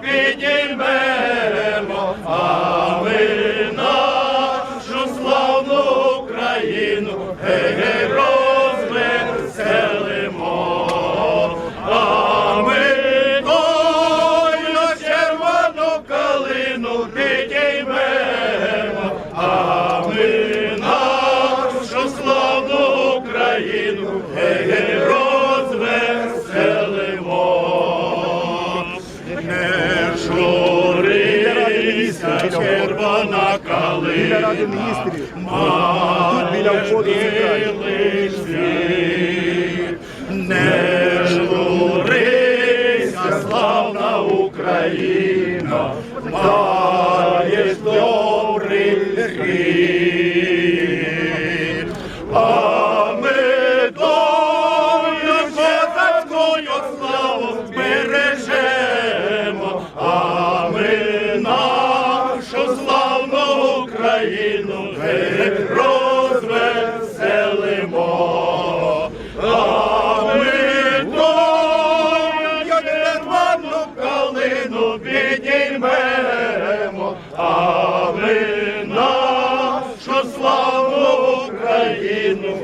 підіймемо, а ми нашу славну Україну, гей-гей, а ми тою червону калину підіймемо, а ми нашу славну Україну. гей-гей, ради міністрів. Тут біля входу. Не журися, славна Україна, підіймемо, а ми нашу славну Україну